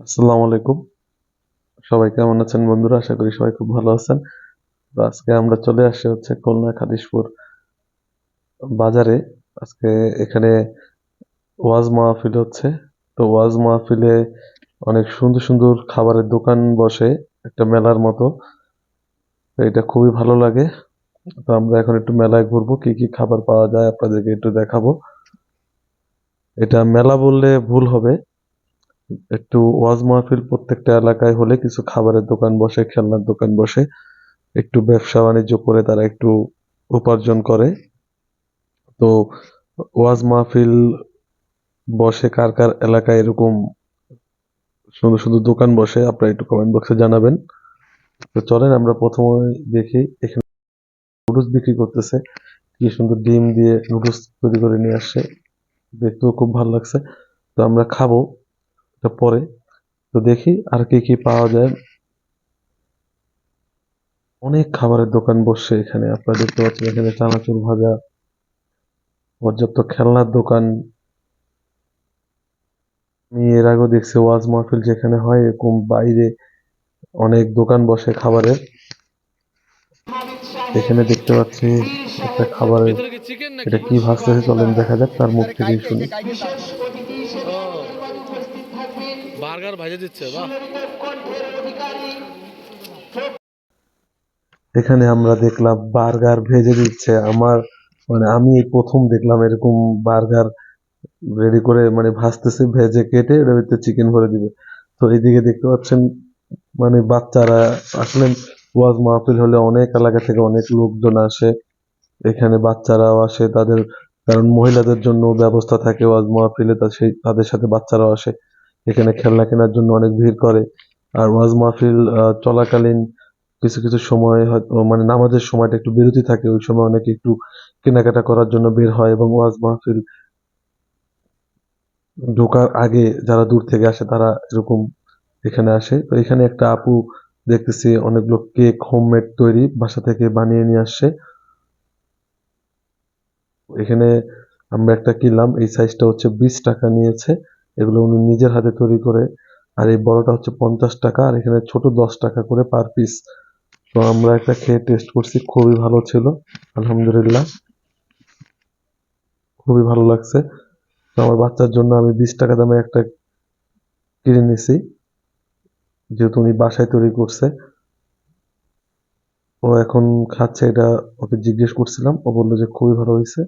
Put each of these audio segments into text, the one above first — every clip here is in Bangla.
আসসালামু আলাইকুম। সবাই কেমন আছেন বন্ধুরা? আশা করি সবাই খুব ভালো আছেন। তো আজকে আমরা চলে আসছি হচ্ছে খুলনা খাদিসপুর বাজারে। আজকে এখানে ওয়াজ মাহফিল হচ্ছে। তো ওয়াজ মাহফিলে অনেক সুন্দর সুন্দর খাবারের দোকান বসে, একটা মেলার মতো। তো এটা খুবই ভালো লাগে। তো আমরা এখন একটু মেলায় ঘুরবো, কি কি খাবার পাওয়া যায় আপনাদেরকে একটু দেখাবো। এটা মেলা বললে ভুল হবে। একটু ওয়াজ মাহফিল প্রত্যেকটা এলাকায় হলে কিছু খাবারের দোকান বসে, খেলনার দোকান বসে, একটু ব্যবসা বাণিজ্য করে তারা একটু উপার্জন করে। তো ওয়াজ মাহফিল বসে কার কার এলাকায় এরকম সুন্দর সুন্দর দোকান বসে, আপনারা একটু কমেন্ট বক্সে জানাবেন। তো চলেন, আমরা প্রথমে দেখি এখানে নুডলস বিক্রি করতেছে। কি সুন্দর ডিম দিয়ে নুডলস তৈরি করে নিয়ে আসছে। দেখতেও খুব ভালো লাগছে। তো আমরা খাব। এটা পরে তো দেখি আর কি কি পাওয়া যায়। অনেক খাবারের দোকান বসছে এখানে, আপনারা দেখতে পাচ্ছেন এখানে চানাচুর ভাজা, পর্যাপ্ত খেলনার দোকান। আমি এর আগেও দেখছি ওয়াজ মাহফিল যেখানে হয়, এরকম বাইরে অনেক দোকান বসে খাবারের। এখানে দেখতে পাচ্ছি একটা খাবারের, এটা কি ভাজতেছে চলেন দেখা যাক, তার মুখ থেকেই শুনি। বার্গার ভাজে দিচ্ছে এখানে আমরা দেখলাম বার্গার ভেজে দিচ্ছে। আমার মানে আমি প্রথম দেখলাম এরকম বার্গার রেডি করে মানে ভাজতেছে, ভেজে কেটে এটার ভিতরে চিকেন ভরে দিবে। তো এইদিকে দেখতে পাচ্ছেন মানে বাচ্চারা আসলে ওয়াজ মাহফিল হলে অনেক এলাকা থেকে অনেক লোকজন আসে। এখানে বাচ্চারাও আসে, তাদের, কারণ মহিলাদের জন্য ব্যবস্থা থাকে ওয়াজ মাহফিলে সেই, তাদের সাথে বাচ্চারাও আসে। এখানে খেলনা কেনার জন্য অনেক ভিড় করে। আর ওয়াজ মাহফিল চলাকালীন কিছু কিছু সময় মানে নামাজের সময়টা একটু বিরতি থাকে, ওই সময় অনেকে একটু কেনাকাটা করার জন্য বের হয় এবং ওয়াজ মাহফিল ঢোকার আগে যারা দূর থেকে আসে তারা এরকম এখানে আসে। তো এখানে একটা আপু দেখতেছি অনেকগুলো কেক হোমমেড তৈরি বাসা থেকে বানিয়ে নিয়ে আসছে। এখানে আমরা একটা কিনলাম, এই সাইজটা হচ্ছে বিশ টাকা নিয়েছে। এগুলো উনি নিজের হাতে তৈরি করে, আর এই বড়টা হচ্ছে পঞ্চাশ টাকা, আর এখানে ছোট দশ টাকা করে পার পিস তো আমরা একটা খেয়ে টেস্ট করছি, খুবই ভালো ছিল, আলহামদুলিল্লাহ। খুবই ভালো লাগছে। তো আমার বাচ্চার জন্য আমি বিশ টাকা দামে একটা কিনে নিছি, যেহেতু উনি বাসায় তৈরি করছে। ও এখন খাচ্ছে এটা, ওকে জিজ্ঞেস করছিলাম, ও বলল যে খুবই ভালো হয়েছে।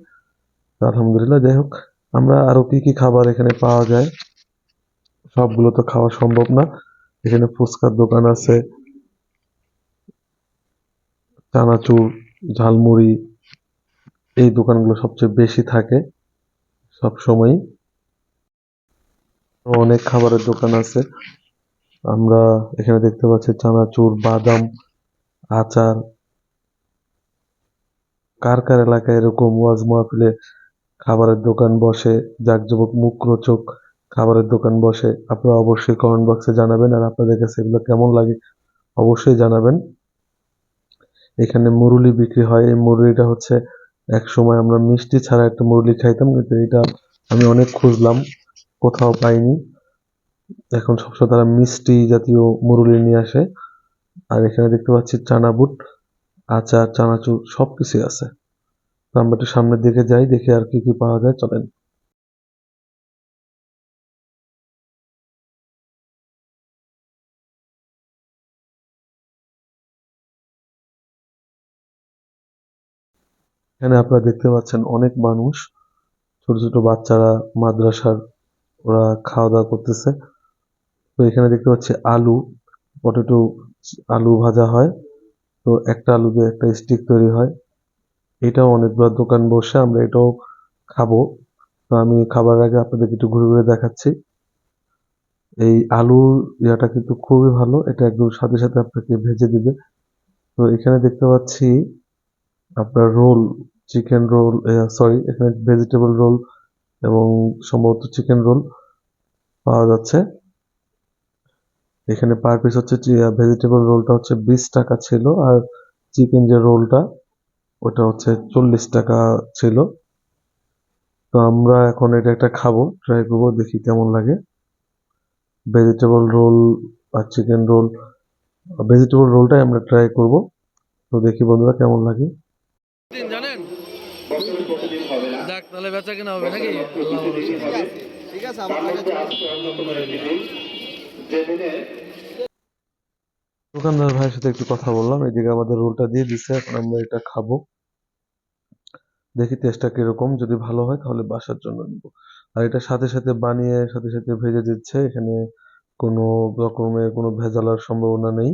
আলহামদুলিল্লাহ, যাই হোক। আমরা আরও কি কি খাবার এখানে পাওয়া যায়? সবগুলো তো খাওয়া সম্ভব না। এখানে ফুচকার দোকান আছে। চানাচুর, ঝালমুড়ি, এই দোকানগুলো সবচেয়ে বেশি থাকে সব সময়ই অনেক খাবারের দোকান আছে। আমরা এখানে দেখতে পাচ্ছি চানাচুর, বাদাম, আচার। কার কার এলাকায় এরকম ওয়াজ মাহফিলে খাবারের দোকান বসে, জাকজমক, মুখরোচক খাবারের দোকান বসে। আপনারা অবশ্যই কমেন্ট বক্সে জানাবেন আর আপনাদের কাছে এগুলো কেমন লাগে অবশ্যই জানাবেন। এখানে মুরুলি বিক্রি হয়। এই মুরুলিটা হচ্ছে এক সময় আমরা মিষ্টি ছাড়া একটা মুরুলি খাইতাম, কিন্তু এটা আমি অনেক খুঁজলাম, কোথাও পাইনি। এখন সবসময় তারা মিষ্টি জাতীয় মুরুলি নিয়ে আসে। আর এখানে দেখতে পাচ্ছি চানা বুট আচার, চানাচুর, সবকিছুই আছে। একটু সামনের দিকে যাই, দেখি আর কি কি পাওয়া যায়, চলেন। এখানে আপনারা দেখতে পাচ্ছেন অনেক মানুষ, ছোট ছোট বাচ্চারা, মাদ্রাসার ওরা খাওয়া দাওয়া করতেছে। তো এখানে দেখতে পাচ্ছি আলু, পটেটো আলু ভাজা হয়। তো একটা আলু দিয়ে একটা স্টিক তৈরি হয়। এটাও অনেকগুলো দোকান বসে আমরা এটাও খাব। তো আমি খাবার আগে আপনাদেরকে একটু ঘুরে ঘুরে দেখাচ্ছি। এই আলুর ইয়াটা কিন্তু খুবই ভালো, এটা একদম সাথে সাথে আপনাকে ভেজে দিবে। তো এখানে দেখতে পাচ্ছি আপনার রোল, চিকেন রোল সরি, এখানে ভেজিটেবল রোল এবং সম্ভবত চিকেন রোল পাওয়া যাচ্ছে। এখানে পার পিস হচ্ছে ভেজিটেবল রোলটা হচ্ছে বিশ টাকা ছিল আর চিকেন যে রোলটা ওটা হচ্ছে চল্লিশ টাকা ছিল তো আমরা এখন এটা একটা খাব ট্রাই করব দেখি কেমন লাগে ভেজিটেবল রোল আর চিকেন রোল ভেজিটেবল রোলটাই আমরা ট্রাই করব তো দেখি বন্ধুরা কেমন লাগে জানেন যাক তাহলে বেচা কিনা হবে নাকি ঠিক আছে আমার কাছে দোকানদার ভাইয়ের সাথে একটু কথা বললাম। এদিকে আমাদের রোলটা দিয়ে দিচ্ছে এখন আমরা এটা খাব। দেখি টেস্টটা কীরকম। যদি ভালো হয় তাহলে বাসার জন্য নিব। আর এটা সাথে সাথে বানিয়ে, সাথে সাথে ভেজে দিচ্ছে। এখানে কোনো রকমের কোনো ভেজালার সম্ভাবনা নেই।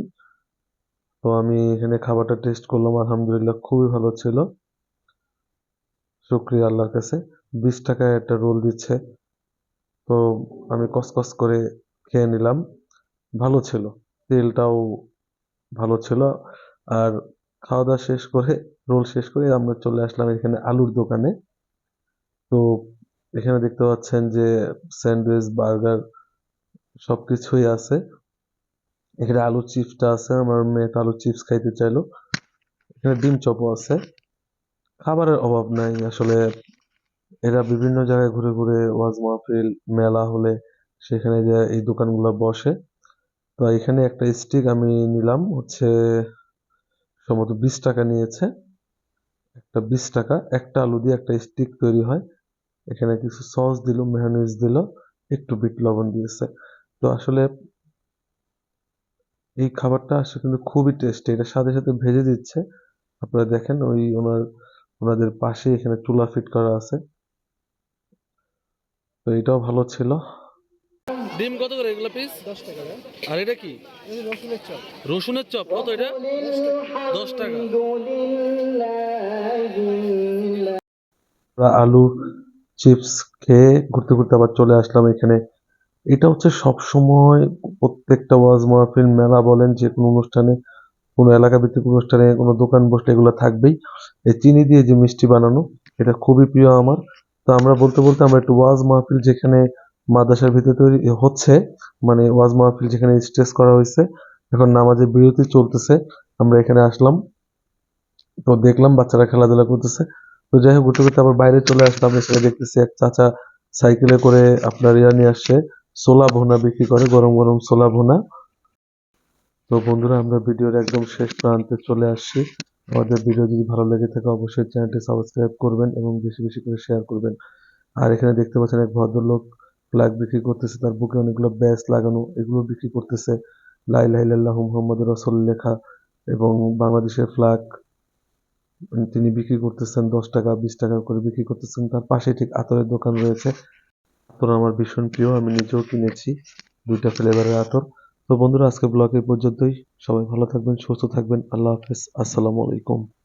তো আমি এখানে খাবারটা টেস্ট করলাম, আলহামদুলিল্লাহ খুবই ভালো ছিল। শুক্রিয়া আল্লাহর কাছে। বিশ টাকায় একটা রোল দিচ্ছে। তো আমি কসকস করে খেয়ে নিলাম। ভালো ছিল। তেলটাও ভালো ছিল। আর খাওয়া দাওয়া শেষ করে, রোল শেষ করে আমরা চলে আসলাম এখানে আলুর দোকানে। তো এখানে দেখতে পাচ্ছেন যে স্যান্ডউইচ, বার্গার সবকিছুই আছে। এখানে আলু চিপসটা আছে, আমার মেয়ে আলু চিপস খাইতে চাইলো। এখানে ডিম চপও আছে। খাবারের অভাব নাই, আসলে এরা বিভিন্ন জায়গায় ঘুরে ঘুরে ওয়াজ মাহফিল, মেলা হলে সেখানে যে এই দোকানগুলো বসে। তো এখানে একটা স্টিক আমি নিলাম, হচ্ছে সম্ভবত বিশ টাকা নিয়েছে। একটা বিশ টাকা, একটা আলু দিয়ে একটা স্টিক তৈরি হয়। এখানে কিছু সস দিল মেয়োনিজ দিল, একটু বিট লবণ দিয়েছে। তো আসলে এই খাবারটা আসলে কিন্তু খুবই টেস্টি এটা সাথে সাথে ভেজে দিচ্ছে। আপনারা দেখেন ওই ওনার, ওনাদের পাশে এখানে চুলা ফিট করা আছে। তো এটাও ভালো ছিল। ডিম কত করে এগুলো পিস দশ টাকা আর এটা কি? এই রসুনের চপ। রসুনের চপ কত এটা? দশ টাকা। আলু চিপস খেয়ে ঘুরতে ঘুরতে আবার চলে আসলাম এখানে। এটা হচ্ছে সব সময় প্রত্যেকটা ওয়াজ মাহফিল মেলা বলেন যে কোনো অনুষ্ঠানে কোনো এলাকা ভিত্তিক অনুষ্ঠানে কোনো দোকান বসলে এগুলো থাকবেই। এই চিনি দিয়ে যে মিষ্টি বানানো এটা খুবই প্রিয় আমার। তো আমরা বলতে বলতে আমরা একটু ওয়াজ মাহফিল যেখানে মাদ্রাসার ভিতরে তৈরি হচ্ছে মানে ওয়াজ মাহফিল যেখানে স্টেজ করা হয়েছে, এখন নামাজের বিরতি চলতেছে, আমরা এখানে আসলাম। তো দেখলাম বাচ্চারা খেলাধুলা করতেছে। তো যাই হোক ঘুরতে আবার বাইরে চলে আসলাম, এসে দেখতেছি এক চাচা সাইকেলে করে আপনার ইয়া নিয়ে আসছে, ছোলা ভুনা বিক্রি করে, গরম গরম সোলা ভুনা। তো বন্ধুরা, আমরা ভিডিওর একদম শেষ প্রান্তে চলে আসছি। আমাদের ভিডিও যদি ভালো লেগে থাকে, অবশ্যই চ্যানেলটি সাবস্ক্রাইব করবেন এবং বেশি বেশি করে শেয়ার করবেন। আর এখানে দেখতে পাচ্ছেন এক ভদ্রলোক ফ্ল্যাগ বিক্রি করতেছে, তার বুকে অনেকগুলো ব্যাস লাগানো, এগুলো বিক্রি করতেছে। লাই লাই লাল্লাহ মোহাম্মদ রসল লেখা এবং বাংলাদেশের ফ্ল্যাগ তিনি বিক্রি করতেছেন দশ টাকা, বিশ টাকা করে বিক্রি করতেছেন। তার পাশে ঠিক আতরের দোকান রয়েছে। আতর আমার ভীষণ প্রিয়, আমি নিজেও কিনেছি দুইটা ফ্লেভারের আতর। তো বন্ধুরা আজকে ব্লগ এই পর্যন্তই। সবাই ভালো থাকবেন, সুস্থ থাকবেন। আল্লাহ হাফেজ। আসসালামু আলাইকুম।